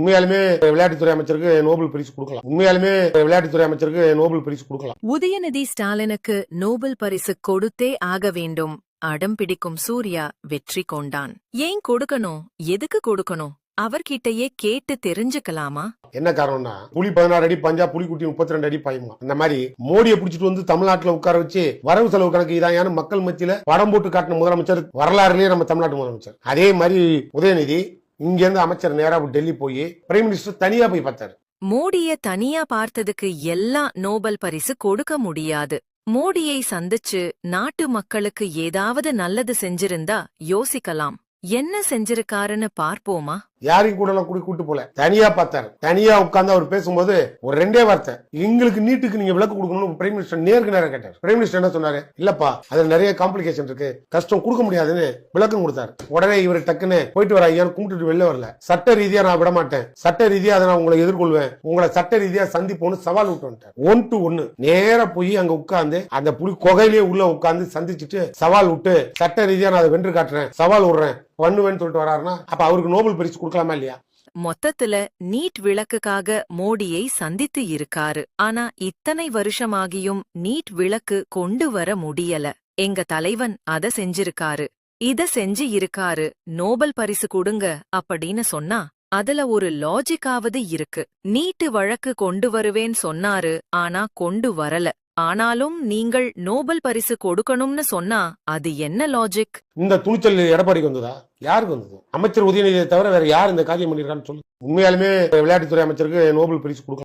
உண்மையாலுமே விளையாட்டுத்துறை அமைச்சருக்கு நோபல் பரிசு கொடுக்கலாம். உண்மையாலுமே விளையாட்டுத்துறை அமைச்சருக்கு நோபல் பரிசு கொடுக்கலாம். உதயநிதி ஸ்டாலினுக்கு நோபல் பரிசு கொடுத்தே ஆக வேண்டும். அடம் பிடிக்கும் சூர்யா வெற்றி கொண்டான். ஏன் கொடுக்கணும்? எதுக்கு கொடுக்கணும்? அவர்கிட்டயே கேட்டு தெரிஞ்சுக்கலாமா? என்ன காரணம்னா புலி பதினாறு அடி பஞ்சா புலிக்குட்டி முப்பத்தி ரெண்டு அடி பாயுமா? இந்த மாதிரி மோடியை பிடிச்சிட்டு வந்து தமிழ்நாட்டுல உட்கார வச்சு வரவு செலவு கணக்கு இதாயான மக்கள் மத்தியில படம் போட்டு காட்டின முதலமைச்சர் வரலாறுலயே நம்ம தமிழ்நாட்டு முதலமைச்சர். அதே மாதிரி உதயநிதி இங்க இருந்து அமைச்சர் நேரா டெல்லி போய் பிரைம் மினிஸ்டர் தனியா போய் பார்த்தாரு. மோடிய தனியா பார்த்ததுக்கு எல்லா நோபல் பரிசு கொடுக்க முடியாது. மோடியை சந்திச்சு நாட்டு மக்களுக்கு ஏதாவது நல்லது செஞ்சிருந்தா யோசிக்கலாம். என்ன செஞ்சிருக்காருன்னு பார்ப்போமா? யாரையும் கூட எல்லாம் கூட கூட்டு போல. தனியா பார்த்தாரு. தனியா உட்கார்ந்து அவர் பேசும்போது ஒரு ரெண்டே வார்த்தை. எங்களுக்கு நீட்டுக்கு நீங்க விளக்கு கொடுக்கணும்னு பிரைம் மினிஸ்டர் நேருக்கு நேரம் கேட்டார். பிரைம் மினிஸ்டர் என்ன சொன்னாரு? இல்லப்பா அதுல நிறைய காம்ப்ளிகேஷன் இருக்கு. கஷ்டம் கொடுக்க முடியாதுன்னு விளக்கம் கொடுத்தாரு. உடனே இவர் டக்குன்னு போயிட்டு வர ஐயான்னு கும்பிட்டுட்டு வெளில வரல. சட்ட ரீதியா நான் விட மாட்டேன். சட்ட ரீதியா அதை நான் உங்களை எதிர்கொள்வேன். உங்களை சட்ட ரீதியா சந்திப்போன்னு சவால் விட்டு வந்துட்டார். ஒன் டு ஒன்னு நேர போய் அங்க உட்கார்ந்து அந்த புலி குகையிலேயே உள்ள உட்கார்ந்து சந்திச்சுட்டு சவால் விட்டு சட்ட ரீதியா நான் அதை வென்று காட்டுறேன் சவால் விடுறேன். பண்ணுவேன்னு சொல்லிட்டு வராருன்னா அப்ப அவருக்கு நோபல் பரிசு கொடுக்கலாமா இல்லையா? மொத்தத்துல நீட் விளக்குக்காக மோடியை சந்தித்து இருக்காரு. ஆனா இத்தனை வருஷமாகியும் நீட் விளக்கு கொண்டு வர முடியல. எங்க தலைவன் அத செஞ்சிருக்காரு. இத செஞ்சு இருக்காரு. நோபல் பரிசு கொடுங்க அப்படின்னு சொன்னா அதுல ஒரு லாஜிக்காவது இருக்கு. நீட்டு வழக்கு கொண்டு வருவேன் சொன்னாரு ஆனா கொண்டு வரல. ஆனாலும் நீங்கள் நோபல் பரிசு கொடுக்கணும்னு சொன்னா அது என்ன லாஜிக் இந்த துணிச்சல் எடப்பாடிக்கு வந்ததா? யாருக்கு வந்தது? அமைச்சர் உதயநிதியை தவிர வேற யார் இந்த காரியம் பண்ணிருக்கான்னு சொல்லு. உண்மையாலுமே விளையாட்டுத்துறை அமைச்சருக்கு நோபல் பரிசு கொடுக்கணும்